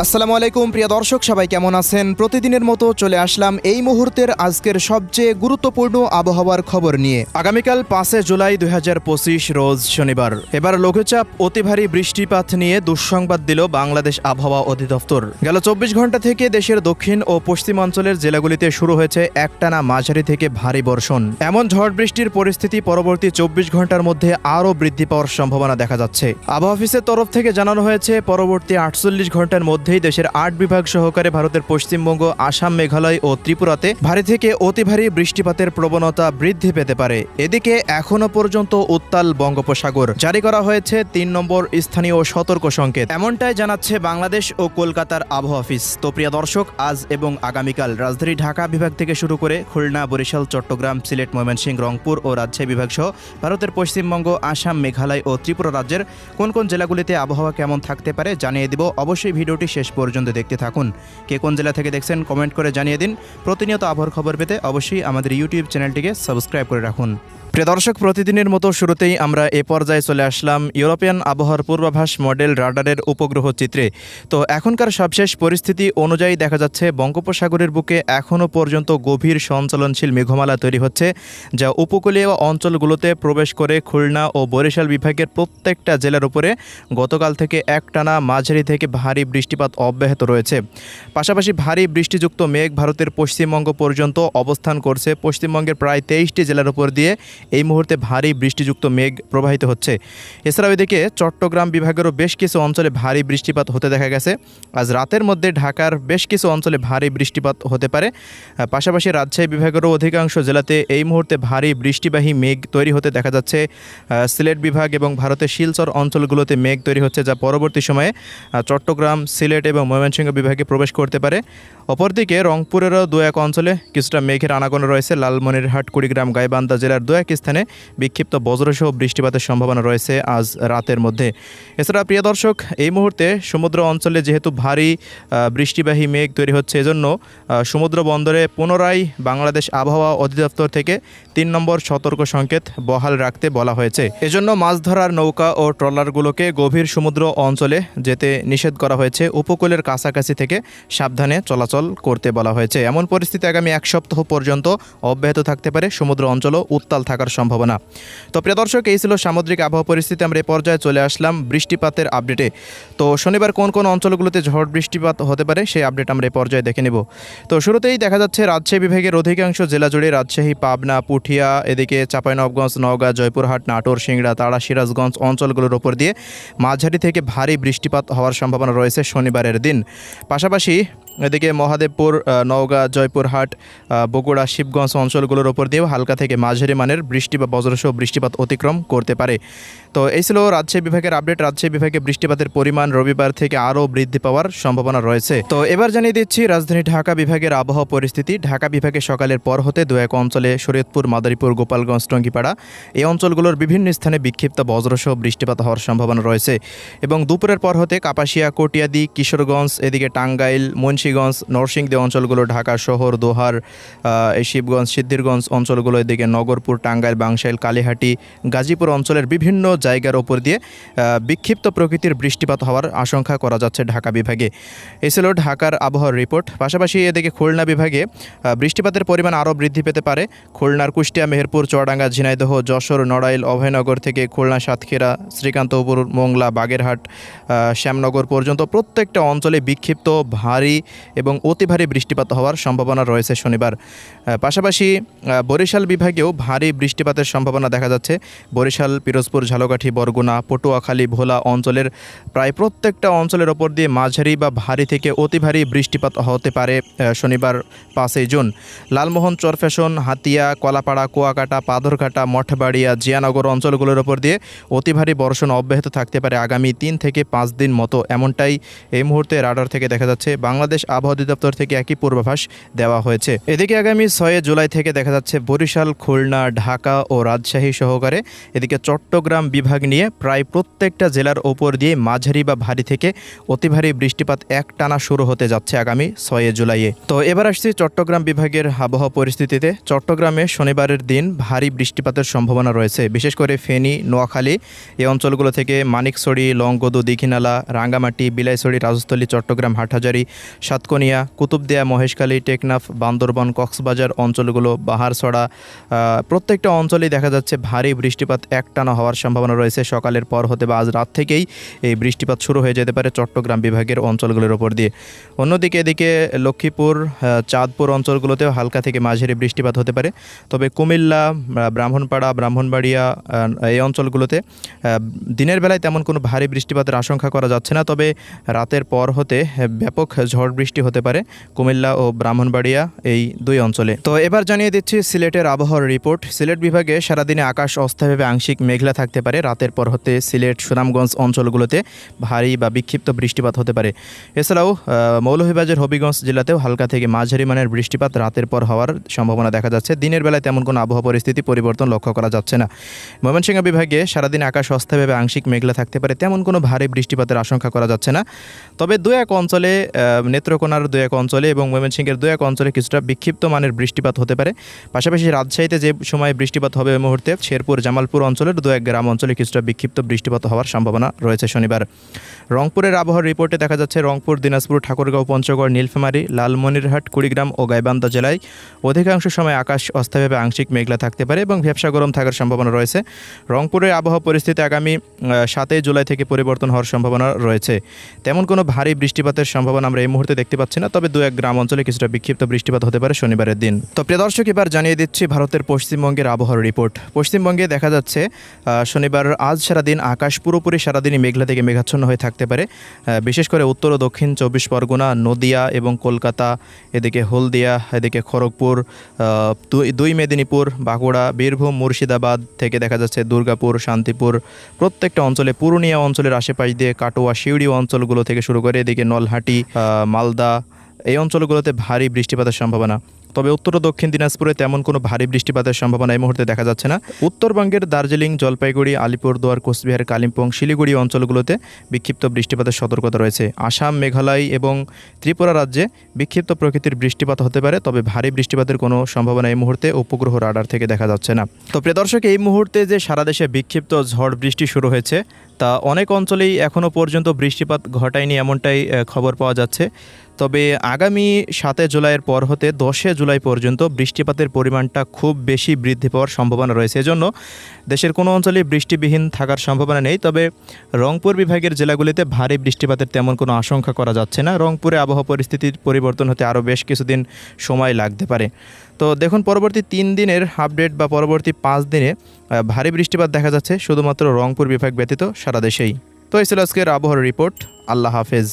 আসসালামু আলাইকুম, প্রিয় দর্শক, সবাই কেমন আছেন? প্রতিদিনের মতো চলে আসলাম এই মুহূর্তের আজকের সবচেয়ে গুরুত্বপূর্ণ আবহাওয়ার খবর নিয়ে। আগামীকাল পাঁচে জুলাই দুই হাজার পঁচিশ, রোজ শনিবার। এবার লঘুচাপ, অতি ভারী বৃষ্টিপাত নিয়ে দুঃসংবাদ দিল বাংলাদেশ আবহাওয়া অধিদপ্তর। গেল চব্বিশ ঘণ্টা থেকে দেশের দক্ষিণ ও পশ্চিমাঞ্চলের জেলাগুলিতে শুরু হয়েছে একটানা মাঝারি থেকে ভারী বর্ষণ। এমন ঝড় বৃষ্টির পরিস্থিতি পরবর্তী চব্বিশ ঘণ্টার মধ্যে আরও বৃদ্ধি পাওয়ার সম্ভাবনা দেখা যাচ্ছে। আবহাওয়া অফিসের তরফ থেকে জানানো হয়েছে, পরবর্তী আটচল্লিশ ঘণ্টার মধ্যেই দেশের আট বিভাগ সহকারে ভারতের পশ্চিমবঙ্গ, আসাম, মেঘালয় ও ত্রিপুরাতে ভারী থেকে অতি ভারী বৃষ্টিপাতের প্রবণতা বৃদ্ধি পেতে পারে। এদিকে এখনও পর্যন্ত উত্তাল বঙ্গোপসাগর। জারি করা হয়েছে তিন নম্বর স্থানীয় সতর্ক সংকেত। এমনটাই জানাচ্ছে বাংলাদেশ ও কলকাতার আবহাওয়া অফিস। তো প্রিয় দর্শক, আজ এবং আগামীকাল রাজধানী ঢাকা বিভাগ থেকে শুরু করে খুলনা, বরিশাল, চট্টগ্রাম, সিলেট, ময়মনসিংহ, রংপুর ও রাজশাহী বিভাগ সহ ভারতের পশ্চিমবঙ্গ, আসাম, মেঘালয় ও ত্রিপুরা রাজ্যের কোন কোন জেলাগুলিতে আবহাওয়া কেমন থাকতে পারে জানিয়ে দিব। অবশ্যই ভিডিওটি শেষ পর্যন্ত দেখতে থাকুন। কে কোন জেলা থেকে দেখছেন কমেন্ট করে জানিয়ে দিন। প্রতিনিয়ত আবহাওয়ার খবর পেতে অবশ্যই আমাদের ইউটিউব চ্যানেলটিকে সাবস্ক্রাইব করে রাখুন। প্রিয় দর্শক, প্রতিদিনের মতো শুরুতেই আমরা এ পর্যায়ে চলে আসলাম ইউরোপিয়ান আবহাওয়ার পূর্বাভাস মডেল রাডারের উপগ্রহ চিত্রে। তো এখনকার সবশেষ পরিস্থিতি অনুযায়ী দেখা যাচ্ছে, বঙ্গোপসাগরের বুকে এখনও পর্যন্ত গভীর সঞ্চলনশীল মেঘমালা তৈরি হচ্ছে, যা উপকূলীয় অঞ্চলগুলোতে প্রবেশ করে খুলনা ও বরিশাল বিভাগের প্রত্যেকটা জেলার উপরে গতকাল থেকে একটানা মাঝারি থেকে ভারী বৃষ্টিপাত অব্যাহত রয়েছে। পাশাপাশি ভারী বৃষ্টিযুক্ত মেঘ ভারতের পশ্চিমবঙ্গ পর্যন্ত অবস্থান করছে। পশ্চিমবঙ্গের প্রায় তেইশটি জেলার উপর দিয়ে এই মুহূর্তে ভারী বৃষ্টিযুক্ত মেঘ প্রবাহিত হচ্ছে। এছাড়াও এদিকে চট্টগ্রাম বিভাগেরও বেশ কিছু অঞ্চলে ভারী বৃষ্টিপাত হতে দেখা গেছে। আজ রাতের মধ্যে ঢাকার বেশ কিছু অঞ্চলে ভারী বৃষ্টিপাত হতে পারে। পাশাপাশি রাজশাহী বিভাগেরও অধিকাংশ জেলাতে এই মুহূর্তে ভারী বৃষ্টিবাহী মেঘ তৈরি হতে দেখা যাচ্ছে। সিলেট বিভাগ এবং ভারতের শিলচর অঞ্চলগুলোতে মেঘ তৈরি হচ্ছে যা পরবর্তী সময়ে চট্টগ্রাম, সিলেট এবং ময়মনসিংহ বিভাগে প্রবেশ করতে পারে। অপরদিকে রংপুরেরও দু এক অঞ্চলে কিছুটা মেঘের আনাগোনা রয়েছে। লালমনিরহাট, কুড়িগ্রাম, গাইবান্ধা জেলার দু এক স্থানে বিক্ষিপ্ত বজ্রসহ বৃষ্টিপাতের সম্ভাবনা রয়েছে আজ রাতের মধ্যে। এছাড়া প্রিয় দর্শক, এই মুহূর্তে সমুদ্র অঞ্চলে যেহেতু ভারী বৃষ্টিবাহী মেঘ তৈরি হচ্ছে, এজন্য সমুদ্র বন্দরে পুনরায় বাংলাদেশ আবহাওয়া অধিদপ্তর থেকে তিন নম্বর সতর্ক সংকেত বহাল রাখতে বলা হয়েছে। এজন্য মাছ ধরার নৌকা ও ট্রলারগুলোকে গভীর সমুদ্র অঞ্চলে যেতে নিষেধ করা হয়েছে। উপকূলের কাছাকাছি থেকে সাবধানে চলাচল করতে বলা হয়েছে। এমন পরিস্থিতি আগামী এক সপ্তাহ পর্যন্ত অব্যাহত থাকতে পারে। সমুদ্র অঞ্চলও উত্তাল থাকার সম্ভাবনা। তো প্রিয় দর্শক, এই ছিল সামুদ্রিক আবহাওয়া পরিস্থিতি। আমরা এই পর্যায়ে চলে আসলাম বৃষ্টিপাতের আপডেটে। তো শনিবার কোন কোন অঞ্চলগুলোতে ঝড় বৃষ্টিপাত হতে পারে, সেই আপডেট আমরা এই পর্যায়ে দেখে নেব। তো শুরুতেই দেখা যাচ্ছে, রাজশাহী বিভাগের অধিকাংশ জেলা জুড়ে রাজশাহী, পাবনা, পুঠিয়া, এদিকে চাঁপাইনবগঞ্জ নওগাঁ, জয়পুরহাট, নাটোর, সিংড়া, তাড়া, সিরাজগঞ্জ অঞ্চলগুলোর ওপর দিয়ে মাঝারি থেকে ভারী বৃষ্টিপাত হওয়ার সম্ভাবনা রয়েছে শনিবারের দিন। পাশাপাশি এদিকে মহাদেবপুর নওগাঁ, জয়পুরহাট বগুড়া, শিবগঞ্জ অঞ্চলগুলোর ওপর দিয়েও হালকা থেকে মাঝারি মানের বৃষ্টি বা বজ্রসহ বৃষ্টিপাত অতিক্রম করতে পারে। তো এই ছিল রাজশাহী বিভাগের আপডেট। রাজশাহী বিভাগে বৃষ্টিপাতের পরিমাণ রবিবার থেকে আরও বৃদ্ধি পাওয়ার সম্ভাবনা রয়েছে। তো এবার জানিয়ে দিচ্ছি, রাজধানী ঢাকা বিভাগের আবহাওয়া পরিস্থিতি। ঢাকা বিভাগে সকালের পর হতে দু এক অঞ্চলে শরীয়তপুর, মাদারীপুর, গোপালগঞ্জ, টঙ্গিপাড়া এই অঞ্চলগুলোর বিভিন্ন স্থানে বিক্ষিপ্ত বজ্রসহ বৃষ্টিপাত হওয়ার সম্ভাবনা রয়েছে। এবং দুপুরের পর হতে কাপাসিয়া, কটিয়াদি, কিশোরগঞ্জ, এদিকে টাঙ্গাইল মুন্সীগঞ্জ, নরসিংদী অঞ্চলগুলো, ঢাকা শহর, দোহার শিবগঞ্জ, সিদ্ধিরগঞ্জ অঞ্চলগুলো, এদিকে নগরপুর, টাঙ্গাইল, বাংশাইল, কালীহাটি, গাজীপুর অঞ্চলের বিভিন্ন জায়গার ওপর দিয়ে বিক্ষিপ্ত প্রকৃতির বৃষ্টিপাত হওয়ার আশঙ্কা করা যাচ্ছে ঢাকা বিভাগে। এই ছিল ঢাকার আবহাওয়ার রিপোর্ট। পাশাপাশি এদিকে খুলনা বিভাগে বৃষ্টিপাতের পরিমাণ আরও বৃদ্ধি পেতে পারে। খুলনার কুষ্টিয়া, মেহেরপুর, চুয়াডাঙ্গা, ঝিনাইদহ, যশোর, নড়াইল, অভয়নগর থেকে খুলনা, সাতক্ষীরা, শ্রীকান্তপুর, মোংলা, বাগেরহাট শ্যামনগর পর্যন্ত প্রত্যেকটা অঞ্চলে বিক্ষিপ্ত ভারী এবং অতি ভারী বৃষ্টিপাত হওয়ার সম্ভাবনা রয়েছে শনিবার। পাশাপাশি বরিশাল বিভাগেও ভারী বৃষ্টিপাতের সম্ভাবনা দেখা যাচ্ছে। বরিশাল, পিরোজপুর, ঝালকাঠি, বরগুনা, পটুয়াখালী, ভোলা অঞ্চলের প্রায় প্রত্যেকটা অঞ্চলের ওপর দিয়ে মাঝারি বা ভারী থেকে অতি ভারী বৃষ্টিপাত হতে পারে শনিবার পাঁচই জুন। লালমোহন চরফ্যাশন হাতিয়া, কলাপাড়া, কুয়াকাটা, পাথরঘাটা, মঠবাড়িয়া, জিয়ানগর অঞ্চলগুলোর ওপর দিয়ে অতি ভারী বর্ষণ অব্যাহত থাকতে পারে আগামী তিন থেকে পাঁচ দিন মতো। এমনটাই এই মুহূর্তে রাডার থেকে দেখা যাচ্ছে। বাংলাদেশ আবহাওয়া অধিদপ্তর থেকে একই পূর্বাভাস দেওয়া হয়েছে। এদিকে আগামী ছয় জুলাই থেকে দেখা যাচ্ছে বরিশাল, খুলনা, ঢাকা ও রাজশাহী সহকারে এদিকে চট্টগ্রাম বিভাগ নিয়ে প্রায় প্রত্যেকটা জেলার ওপর দিয়ে মাঝারি বা ভারী থেকে অতি ভারী বৃষ্টিপাত এক টানা শুরু হতে যাচ্ছে আগামী ছয় জুলাইয়ে। তো এবার আসছি চট্টগ্রাম বিভাগের আবহাওয়া পরিস্থিতিতে। চট্টগ্রামে শনিবারের দিন ভারী বৃষ্টিপাতের সম্ভাবনা রয়েছে। বিশেষ করে ফেনী, নোয়াখালী এই অঞ্চলগুলো থেকে মানিকছড়ি লংগদু, দীঘিনালা, রাঙ্গামাটি বিলাইছড়ি রাজস্থলী, চট্টগ্রাম, হাটহাজারি সাতকনিয়া, কুতুবদিয়া, মহেশখালী, টেকনাফ, বান্দরবন, কক্সবাজার অঞ্চলগুলো বাহারছড়া প্রত্যেকটা অঞ্চলেই দেখা যাচ্ছে ভারী বৃষ্টিপাত একটানা হওয়ার সম্ভাবনা রয়েছে। সকালের পর হতে বা আজ রাত থেকেই এই বৃষ্টিপাত শুরু হয়ে যেতে পারে চট্টগ্রাম বিভাগের অঞ্চলগুলোর ওপর দিয়ে। অন্যদিকে এদিকে লক্ষ্মীপুর চাঁদপুর অঞ্চলগুলোতেও হালকা থেকে মাঝারি বৃষ্টিপাত হতে পারে। তবে কুমিল্লা ব্রাহ্মণপাড়া, ব্রাহ্মণবাড়িয়া এই অঞ্চলগুলোতে দিনের বেলায় তেমন কোনো ভারী বৃষ্টিপাতের আশঙ্কা করা যাচ্ছে না। তবে রাতের পর হতে ব্যাপক ঝড় বৃষ্টি হতে পারে। কুমিল্লা ও ব্রাহ্মণবাড়িয়া এই দুই অঞ্চলে। তো এবার জানিয়ে দিচ্ছি সিলেটের আবহাওয়ার রিপোর্ট। সিলেট বিভাগে সারাদিনে আকাশ অস্থায়ীভাবে আংশিক মেঘলা থাকতে পারে। রাতের পর হতে সিলেট সুনামগঞ্জ অঞ্চলগুলোতে ভারী বা বিক্ষিপ্ত বৃষ্টিপাত হতে পারে। এছাড়াও মৌলভীবাজার হবিগঞ্জ জেলাতেও হালকা থেকে মাঝারি মানের বৃষ্টিপাত রাতের পর হওয়ার সম্ভাবনা দেখা যাচ্ছে। দিনের বেলায় তেমন কোনো আবহাওয়া পরিস্থিতি পরিবর্তন লক্ষ্য করা যাচ্ছে না। ময়মনসিংহ বিভাগে সারাদিন আকাশ অস্থায়ীভাবে আংশিক মেঘলা থাকতে পারে। তেমন কোনো ভারী বৃষ্টিপাতের আশঙ্কা করা যাচ্ছে না। তবে দু এক অঞ্চলে আহ, নেত্রকোনার দু এক অঞ্চলে এবং ময়মনসিংহের দু এক অঞ্চলে কিছুটা বিক্ষিপ্ত মানের বৃষ্টিপাত হতে পারে। পাশাপাশি রাজশাহীতে যে সময় বৃষ্টিপাত হবে ওই মুহূর্তে শেরপুর, জামালপুর অঞ্চলের দু এক গ্রাম অঞ্চলে কিছুটা বিক্ষিপ্ত বৃষ্টিপাত হওয়ার সম্ভাবনা রয়েছে শনিবার। রংপুরের আবহাওয়ার রিপোর্টে দেখা যাচ্ছে, রংপুর, দিনাজপুর, ঠাকুরগাঁও, পঞ্চগড়, নীলফামারী, লালমনিরহাট, কুড়িগ্রাম ও গাইবান্ধা জেলায় অধিকাংশ সময় আকাশ অস্থায়ীভাবে আংশিক মেঘলা থাকতে পারে এবং ভ্যাবসা গরম থাকার সম্ভাবনা রয়েছে। রংপুরের আবহাওয়া পরিস্থিতি আগামী সাতই জুলাই থেকে পরিবর্তন হওয়ার সম্ভাবনা রয়েছে। তেমন কোনো ভারী বৃষ্টিপাতের সম্ভাবনা আমরা এই মুহূর্তে দেখতে পাচ্ছি না, তবে দু এক গ্রাম অঞ্চলে কিছুটা বিক্ষিপ্ত বৃষ্টিপাত হতে পারে শনিবারের দিন। তো প্রিয় দর্শক, এবার জানিয়ে দিচ্ছি ভারতের পশ্চিমবঙ্গের আবহাওয়ার রিপোর্ট। পশ্চিমবঙ্গে দেখা যাচ্ছে শনিবার আজ সারাদিন আকাশ পুরোপুরি সারাদিনই মেঘলা থেকে মেঘাচ্ছন্ন হয়ে থাকতে পারে। বিশেষ করে উত্তর ও দক্ষিণ চব্বিশ পরগনা, নদিয়া এবং কলকাতা, এদিকে হলদিয়া, এদিকে খড়গপুর দুই- মেদিনীপুর, বাঁকুড়া, বীরভূম, মুর্শিদাবাদ থেকে দেখা যাচ্ছে দুর্গাপুর, শান্তিপুর, প্রত্যেকটা অঞ্চলে, পুরুলিয়া অঞ্চলের আশেপাশ দিয়ে কাটোয়া শিউড়ি অঞ্চলগুলো থেকে শুরু করে এদিকে নলহাটি মালদা এই অঞ্চলগুলোতে ভারী বৃষ্টিপাতের সম্ভাবনা। তবে উত্তর ও দক্ষিণ দিনাজপুরে তেমন কোনো ভারী বৃষ্টিপাতের সম্ভাবনা এই মুহূর্তে দেখা যাচ্ছে না। উত্তরবঙ্গের দার্জিলিং, জলপাইগুড়ি, আলিপুরদুয়ার, কোচবিহার, কালিম্পং, শিলিগুড়ি অঞ্চলগুলোতে বিক্ষিপ্ত বৃষ্টিপাতের সতর্কতা রয়েছে। আসাম, মেঘালয় এবং ত্রিপুরা রাজ্যে বিক্ষিপ্ত প্রকৃতির বৃষ্টিপাত হতে পারে, তবে ভারী বৃষ্টিপাতের কোনো সম্ভাবনা এই মুহূর্তে উপগ্রহ রাডার থেকে দেখা যাচ্ছে না। তো প্রিয় দর্শক, এই মুহূর্তে যে সারা দেশে বিক্ষিপ্ত ঝড় বৃষ্টি শুরু হয়েছে, তা অনেক অঞ্চলেই এখনও পর্যন্ত বৃষ্টিপাত ঘটায়নি এমনটাই খবর পাওয়া যাচ্ছে। তবে আগামী সাতে জুলাইয়ের পর হতে দশে জুলাই পর্যন্ত বৃষ্টিপাতের পরিমাণটা খুব বেশি বৃদ্ধি পাওয়ার সম্ভাবনা রয়েছে। এজন্য দেশের কোনো অঞ্চলে বৃষ্টিবিহীন থাকার সম্ভাবনা নেই, তবে রংপুর বিভাগের জেলাগুলিতে ভারী বৃষ্টিপাতের তেমন কোনো আশঙ্কা করা যাচ্ছে না। রংপুরে আবহাওয়া পরিস্থিতির পরিবর্তন হতে আরও বেশ কিছুদিন সময় লাগতে পারে। তো দেখুন, পরবর্তী তিন দিনের আপডেট বা পরবর্তী পাঁচ দিনে ভারী বৃষ্টিপাত দেখা যাচ্ছে শুধুমাত্র রংপুর বিভাগ ব্যতীত সারা দেশেই। তো এই ছিল আজকের আবহাওয়ার রিপোর্ট। আল্লাহ হাফেজ।